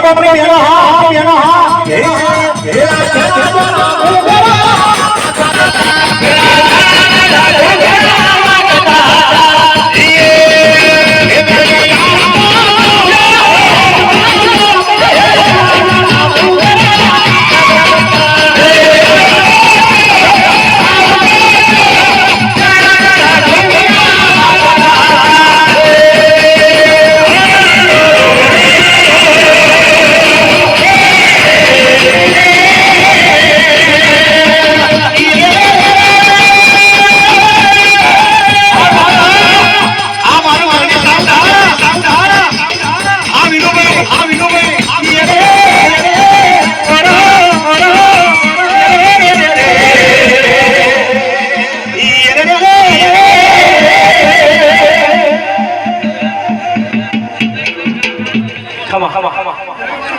બાપ રે મેળો હા હા મેળો હા 看吧看吧 on